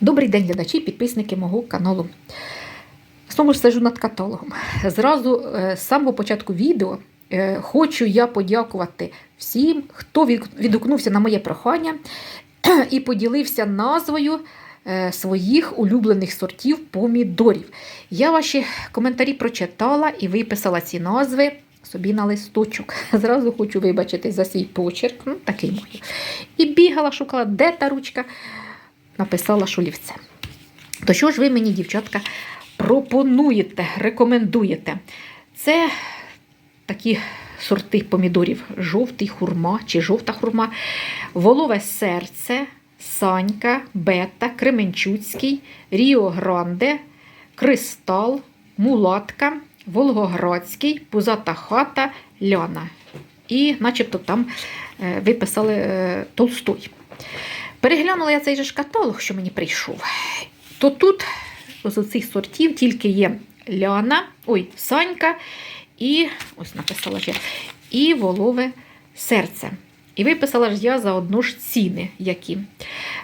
Добрий день, глядачі, підписники мого каналу. Знову ж сижу над каталогом. Зразу е, з самого початку відео е, хочу я подякувати всім, хто відгукнувся на моє прохання і поділився назвою е, своїх улюблених сортів помідорів. Я ваші коментарі прочитала і виписала ці назви собі на листочок. Зразу хочу вибачитись за свій почерк, ну такий мой. І бігала, шукала, де та ручка, написала шулівце. То що ж ви мені, дівчатка, пропонуєте, рекомендуєте? Це такі сорти помідорів: жовтий хурма чи жовта хурма, волове серце, санька, бета, кременчуцький, Ріо Гранде, кристал, мулатка, волгоградський, пузата хата, ляна. І начебто там е, виписали е, Толстой. Переглянула я цей же ж каталог, що мені прийшов. То тут з цих сортів тільки є ляна, ой, санька і ось написала ж я, і волове серце. І виписала ж я заодно ж ціни, які.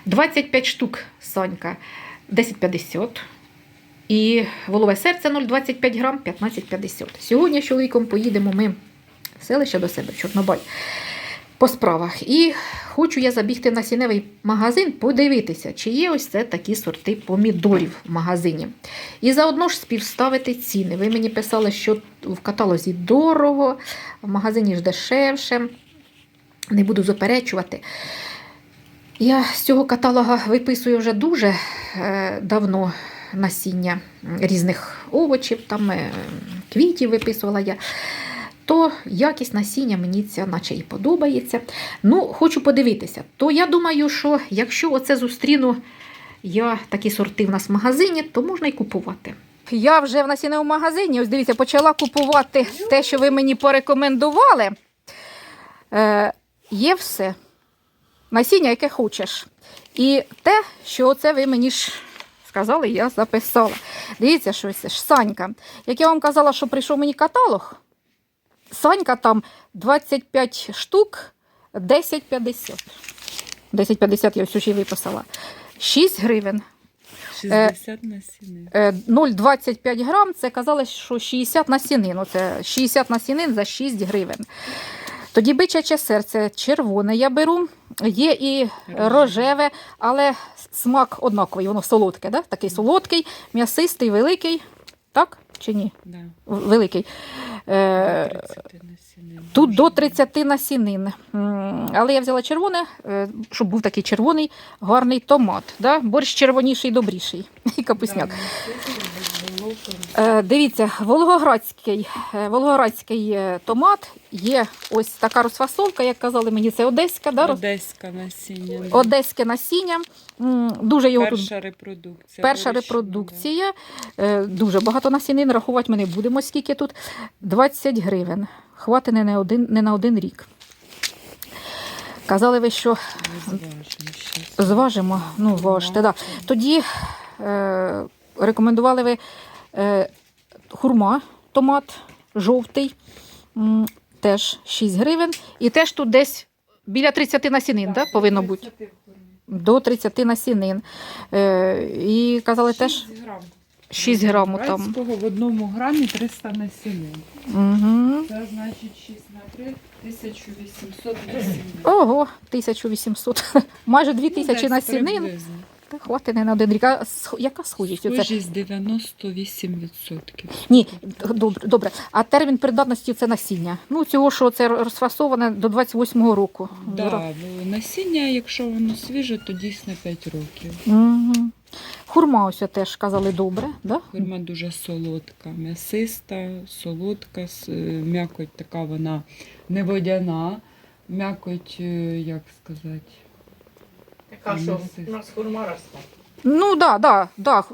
25 штук санька 10,50. І волове серце 0,25 грам 15,50. Сьогодні з чоловіком поїдемо ми в селище до себе, в Чорнобай, по справах. І хочу я забігти на сіневий магазин, подивитися, чи є ось це такі сорти помідорів в магазині. І заодно ж співставити ціни. Ви мені писали, що в каталозі дорого, в магазині ж дешевше. Не буду заперечувати. Я з цього каталога виписую вже дуже е, давно насіння різних овочів, там е, квітів виписувала я. То якість насіння мені ця наче і подобається. Ну, хочу подивитися. То я думаю, що якщо оце зустріну я такі сорти в нас в магазині, то можна і купувати. Я вже в насінному магазині, ось дивіться, почала купувати те, що ви мені порекомендували. Е, є все. Насіння, яке хочеш. І те, що оце ви мені ж сказали, я записала. Дивіться, що це ж Санька. Як я вам казала, що прийшов мені каталог, Санька там 25 штук, 10,50. 10,50 я ось ще виписала. 6 гривень. 60 насінин. Е, 0,25 грам, це казали, що 60 насінин. Оце 60 насінин за 6 гривень. Тоді бичаче серце червоне я беру. Є і рожеве, але смак однаковий, воно солодке, да? такий солодкий, м'ясистий, великий. Так чи ні? Да. Великий. Е, Тут до 30 насінин. Але я взяла червоне, е, щоб був такий червоний, гарний томат. Да? Борщ червоніший, добріший. І капусняк. Да. Е, Дивіться, волгоградський, е, волгоградський е, томат є ось така розфасовка, як казали мені, це одеська, да? Одеська насіння. одеське насіння. Дуже його тут Перша репродукція. перша вирощена, репродукція. Дуже багато насінин, рахувати ми не будемо, скільки тут. 20 гривень. Хватить не на один, не на один рік. Казали ви, що зважимо ну важте, да. Тоді е, рекомендували ви хурма, томат жовтий, теж 6 гривень. І теж тут десь біля 30 насінин да, повинно бути. До 30 насінин. Е, і казали теж 6 грам. 6 грамів там. В одному грамі 300 насінин. Угу. Це значить 6 на 3 1800 насінин. Ого, 1800. Майже 2000 Ну, насінин. приблизно. Та Хватить не на один рік. А яка схожість? Схожість 98%. Ні, добре, добре. А термін придатності це насіння. Ну, цього, що це розфасоване до 28-го року. Да, бо насіння, якщо воно свіже, то дійсно 5 років. Угу. Хурма ось теж казали добре, да? Хурма дуже солодка, м'ясиста, солодка, е, м'якоть така вона не водяна. М'якоть, е, як сказати, Місяць. у нас хурма росте. Ну, да, да, да.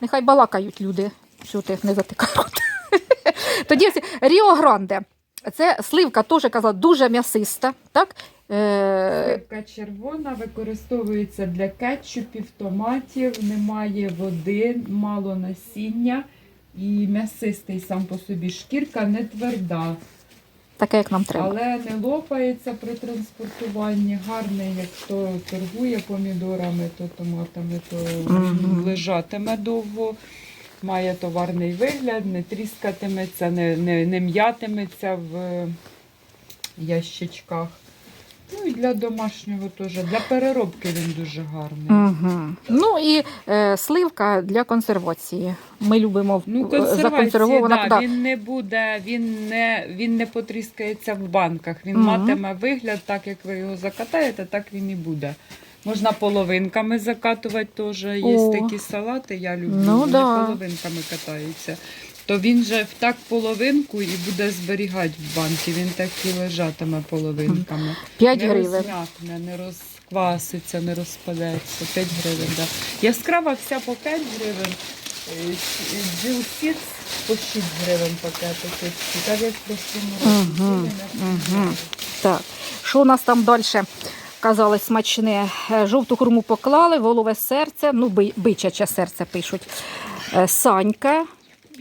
Нехай балакають люди, що ти не затикають. Тоді Ріо Гранде. Це сливка теж казала дуже м'ясиста. Так? Е, Сливка червона використовується для кетчупів, томатів, немає води, мало насіння і м'ясистий сам по собі шкірка не тверда. Таке, як нам треба. Але не лопається при транспортуванні. Гарний, як хто торгує помідорами, то томатами, то він лежатиме довго. Має товарний вигляд, не тріскатиметься, не, не, не м'ятиметься в ящичках. Ну і для домашнього теж. Для переробки він дуже гарний. Угу. Ну і е, сливка для консервації. Ми любимо Ну, законсервована. да, да. він не буде, він не, він не потріскається в банках. Він Мгм. матиме вигляд, так як ви його закатаєте, так він і буде. Можна половинками закатувати теж. Є О. такі салати, я люблю, Ну, вони да. половинками катаються. То він же в так половинку і буде зберігати в банки. Він так і лежатиме половинками. 5 не гривень. розм'якне, не розкваситься, не розпадеться. 5 гривень, да. Яскрава вся по 5 гривень. Джилсіц по 6 гривень пакетики. Так як мгм. гривень. Так. Що у нас там далі? Казали смачне. Е, Жовту хурму поклали, волове серце, ну, бичаче серце пишуть. Е, Санька.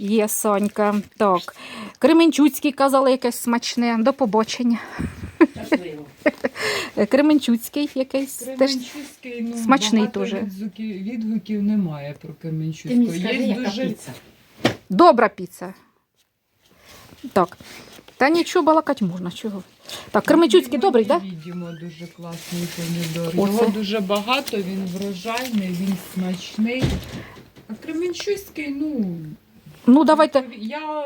Є Санька. Так. Кременчуцький казали якесь смачне. До побачення. Е, Кременчуцький якийсь теж. Кременчуцький, ну, смачний багато дуже. Відгуків, відгуків немає про Ти Кременчуцького. мені скажи, Є яка дуже піца? Добра піца. Так. Та нічого балакати можна, чого. Так, Кременчуцький добрий, так? Да? Відімо дуже класний помідор. Оце. Його дуже багато, він врожайний, він смачний. А Кременчуцький, ну. Ну, давайте Я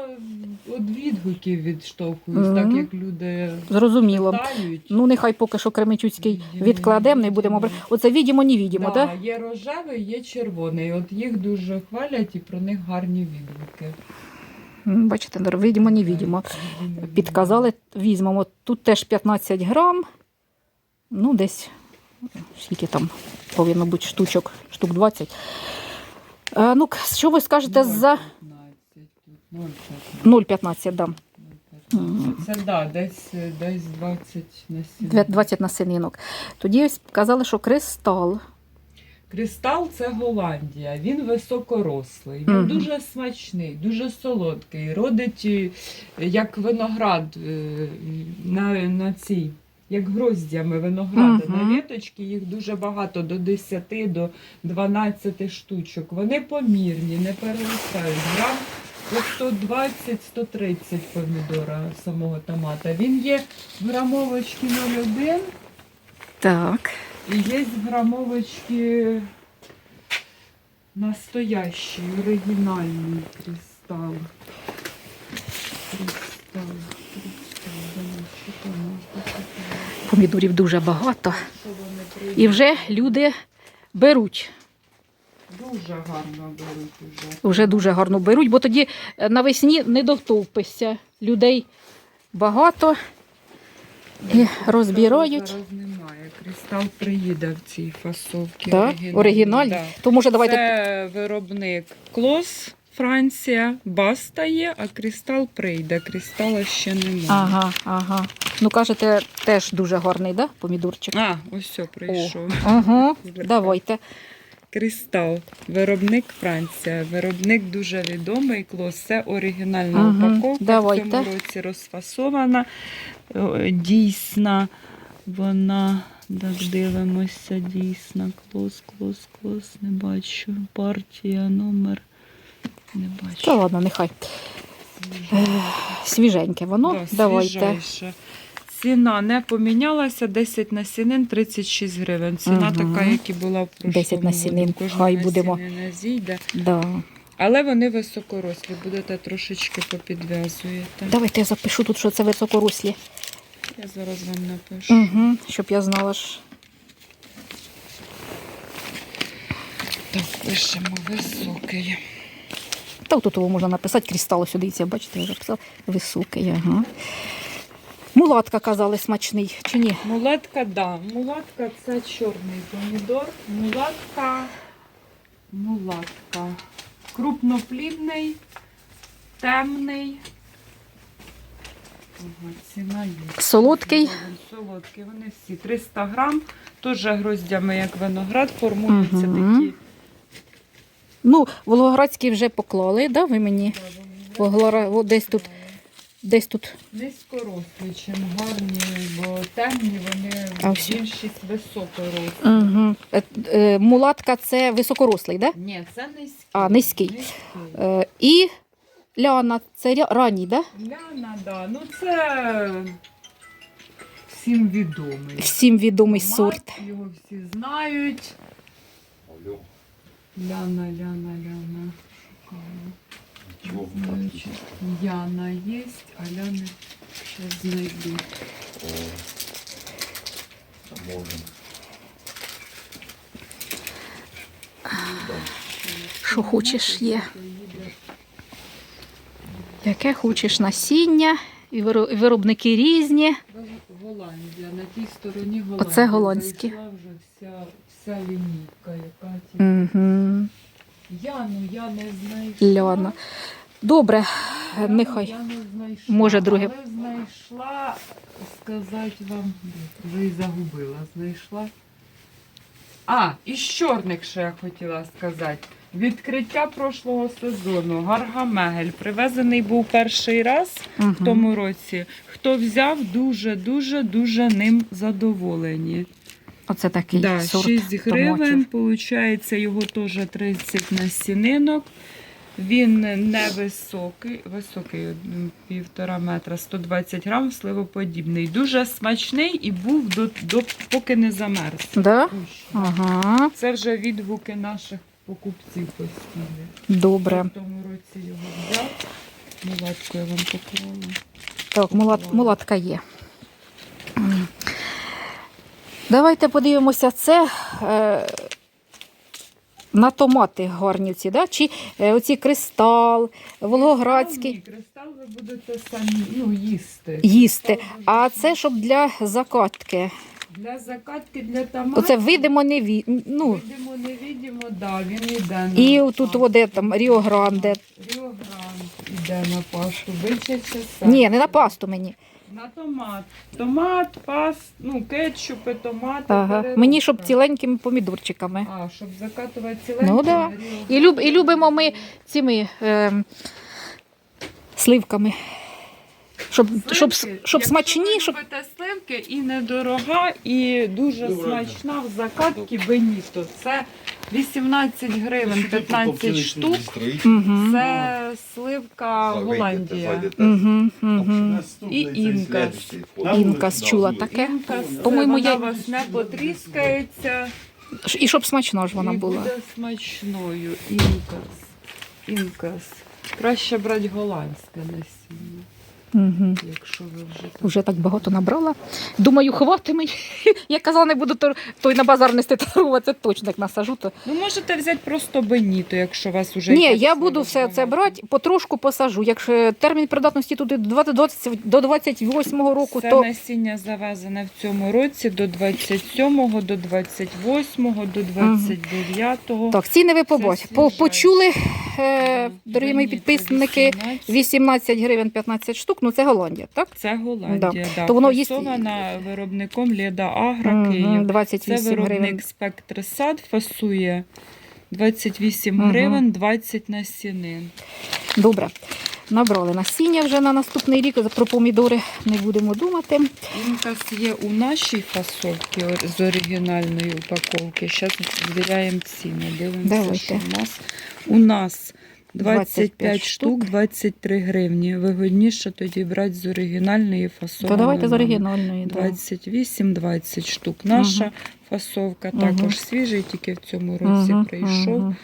від відгуків відштовхуюсь, Мгм. так як люди зрозуміло. питають. Ну, нехай поки що Кременчуцький відкладемо, не будемо брати. Оце відімо, не відімо, да, так? Є рожевий, є червоний. От їх дуже хвалять і про них гарні відгуки. М, Бачите, нар- не відімо. Відімо, Підказали, візьмемо. Тут теж 15 грам. Ну, десь скільки там повинно бути штучок, штук 20. Е, ну, к- що ви скажете за 0,15 тут, 0,15 0,15. дам? Це да, десь, десь 20 на 7. Две- 20 насининок. Тоді казали, що кристал. Кристал це Голландія. Він високорослий, він Мгм. дуже смачний, дуже солодкий. Родить е, як виноград е, на, на цій, як гроздями винограду. Мгм. На віточки їх дуже багато, до 10, до 12 штучок. Вони помірні, не переростають. Грам 120-130 помідора самого томата. Він є в грамовочці 0,1. Так. І є в грамовочки настоящий, оригінальний кристал. Кристал, кристал, да, що там можна таке? Помідорів дуже багато. Що вони прийдуть? І вже люди беруть. Дуже гарно беруть уже. Вже дуже гарно беруть, бо тоді е, навесні не довтовпишся. Людей багато і розбирають. Зараз немає. Кристал приїде в цій фасовці. Оригінальній. оригінальні. Да. То може давайте. Це виробник Клос, Франція, Баста є, а Кристал прийде. Кристала ще немає. Ага, ага. Ну кажете, теж дуже гарний, да? Помідорчик. А, ось все, прийшов. Ага, давайте. Кристал, виробник Франція. Виробник дуже відомий. Клос. Це оригінальна Мгм, упаковка. давайте. В цьому році розфасована. Дійсна. Вона, так дивимося, дійсна. Клос, клос, клос. Не бачу. Партія, номер. Не бачу. Та ладно, нехай. Е, Свіженьке воно. Да, давайте. свіжайше. Ціна не помінялася, 10 насінин, 36 гривень. Ціна Мгм. така, як і була в прошлому 10 насінин, году. Кожна хай будемо. насінина зійде. Да. Але вони високорослі, будете трошечки попідв'язуєте. Давайте я запишу тут, що це високорослі. Я зараз вам напишу. Угу, щоб я знала ж. Так, пишемо високий. Та тут його можна написати, крістал сюди, це, бачите, я записала. Високий, ага. Мулатка казали смачний, чи ні? Мулатка, да. Мулатка це чорний помідор. Мулатка. Мулатка. Крупноплідний, темний. Ага, ціна є. Солодкий. Солодкий. Вони всі 300 грам. Теж гроздями, як виноград, формуються Мгм. такі. Ну, Волгоградський вже поклали, да, ви мені? Волгоград, о, десь тут десь тут. Низькорослі, чим гарні, бо темні вони А більшість високорослі. Угу. Е, е, мулатка це високорослий, да? Ні, це низький. А, низький. Е, і ляна це ря- ранній, да? Ляна, да. Ну це всім відомий. Всім відомий Томат, сорт. Його всі знають. Ляна, Ляна, Ляна. Шукаю. Значить, Яна є, а Ляни ще знайду. Що хочеш є. Яке хочеш насіння, і виробники різні. Голландія, на тій стороні Голландія. Оце голландські. Зайшла вже вся, вся лінійка, яка ті. Угу. Яну я не знайшла. Ляна. Добре, Яну нехай. Я не знайшла. Може, друге. Але знайшла, сказати вам, вже і загубила, знайшла. А, і чорник ще я хотіла сказати. Відкриття прошлого сезону. Гаргамегель. Привезений був перший раз Угу. в тому році. Хто взяв, дуже, дуже, дуже ним задоволені. Оце такий Да, сорт 6 гривень, получається його теж 30 насінинок. Він невисокий, високий півтора метра, 120 грам, сливоподібний. Дуже смачний і був до, до поки не замерз. Да? Ага, Це вже відгуки наших покупців постійних. добре. В тому році його взяв. Мулатку я вам поклала. Так, мулат, мулатка є. Давайте подивимося це е, на томати гарнівці, да? чи е, оці кристал, волгоградський. Кристал ви будете самі ну, їсти. Їсти. Кристал А це щоб для закатки. Для закатки, для томатів. Оце видимо не ві... ну, Видимо, не видимо, да, він йде на І тут пасту. воде там Ріо Гранде. Ріо Гранде йде на. Бичаче серце. Ні, не на пасту мені. На томат. Томат, паст, ну, кетчупи, томати. Ага. Мені щоб ціленькими помідорчиками. А, щоб закатувати ціленькі. Ну да. І, люб, і любимо ми цими е, сливками. Щоб, щоб, Сливки, щоб якщо смачні, ви щоб. любите сливки і недорога, і дуже смачна в закатці Беніто. Це 18 гривень, 15 штук. Це сливка Голландія. Угу, угу. І інкас. Інкас чула таке. Інкас, По-моєму, вона я- вас не потріскається І щоб смачно ж вона і була. буде смачною. Інкас. Інкас. Краще брати голландське насіння, Угу. якщо ви вже так. Вже так багато набрала. Думаю, хватить мені. Я казала, не буду той на базар нести торгувати, це точно як насажу, то Ну, можете взяти просто беніто, якщо вас вже Ні, я буду все це брати, потрошку посажу. Якщо термін придатності туди до 20 до 28 року, Це то насіння завезене в цьому році до 27-го, до 28-го, до 29-го. так, ціни ви побачите. Почули, е, дорогі мої підписники, 18. 18 гривень 15 штук, ну це Голландія, так? Це Голландія, да. То воно є- виробником Леда Агра Київ. Це виробник гривень. Спектр Сад фасує 28 Мгм. гривень, 20 насінин. Добре. Набрали насіння вже на наступний рік. Про помідори не будемо думати. Інкас є у нашій фасовці з оригінальної упаковки. Зараз звіряємо ціни. Дивимося, Давайте. що у нас. У нас 25 25 штук, 23 гривні. Вигодніше тоді брати з оригінальної То давайте з оригінальної. 28-20 штук. Наша фасовка Мгм. також свіжий, тільки в цьому році Мгм, прийшов. мгм.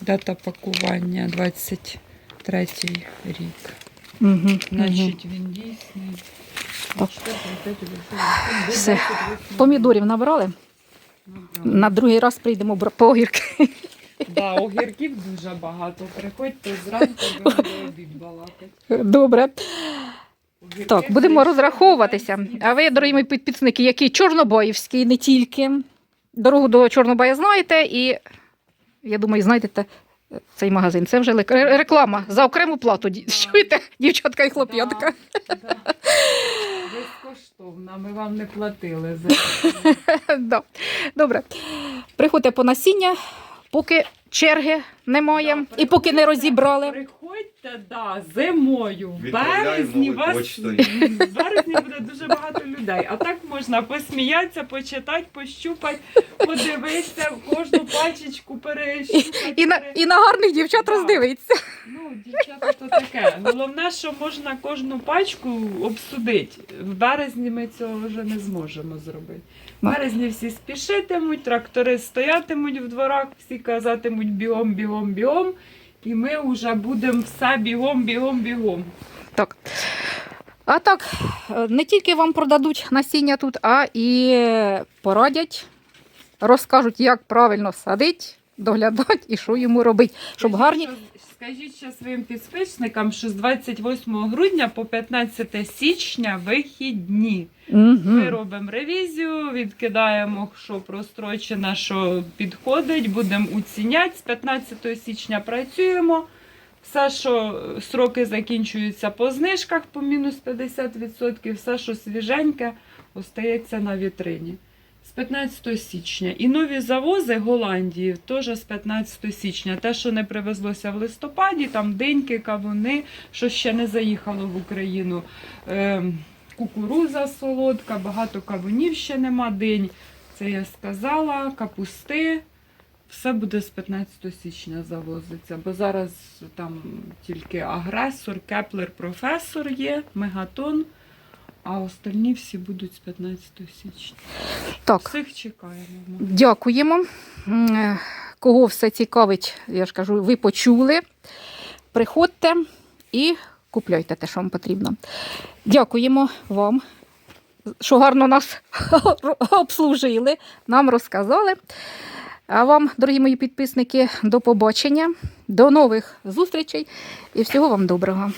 Дата пакування 23 рік. Мгм. Значить, він дійсний. Так. Все. Помідорів набрали. На другий раз прийдемо по огірки. Да, огірків дуже багато. Приходьте зранку, будемо обід балакати. Добре. Огірки Так, будемо розраховуватися. А ви, дорогі мої підписники, які Чорнобаївський, не тільки. Дорогу до Чорнобая знаєте, і я думаю, знайдете цей магазин. Це вже лек- ре- реклама за окрему плату. Ді- Чуєте, дівчатка і хлоп'ятка? Да, да. Безкоштовно, ми вам не платили за це. Да. Добре. Приходьте по насіння, поки черги немає Да, і поки не розібрали. Приходьте, да, зимою. В березні вас в березні буде дуже багато людей. А так можна посміятися, почитати, пощупати, подивитися, кожну пачечку перещупати. І на, і на гарних дівчат Да. роздивиться. Ну, дівчата, то таке. Головне, що можна кожну пачку обсудити. В березні ми цього вже не зможемо зробити. В березні всі спішитимуть, трактори стоятимуть в дворах, всі казатимуть бігом, бігом, бігом. І ми вже будемо все бігом, бігом, бігом. Так. А так, не тільки вам продадуть насіння тут, а і порадять, розкажуть, як правильно садити, доглядати і що йому робити, щоб гарні. Скажіть ще своїм підписникам, що з 28 грудня по 15 січня вихідні. Ми Угу. робимо ревізію, відкидаємо, що прострочено, що підходить, будемо оціняти. З 15 січня працюємо. Все, що сроки закінчуються по знижках по мінус 50%, все, що свіженьке, остається на вітрині. З 15 січня. І нові завози Голландії теж з 15 січня. Те, що не привезлося в листопаді, там деньки, кавуни, що ще не заїхало в Україну. Ем, кукуруза солодка, багато кавунів ще нема день. Це я сказала, капусти. Все буде з 15 січня завозиться, бо зараз там тільки агресор, кеплер, професор є, мегатон, а остальні всі будуть з 15 січня. Так, Всіх чекаємо. дякуємо. Е, Кого все цікавить, я ж кажу, ви почули. Приходьте і купляйте те, що вам потрібно. Дякуємо вам, що гарно нас обслужили, нам розказали. А вам, дорогі мої підписники, до побачення, до нових зустрічей і всього вам доброго.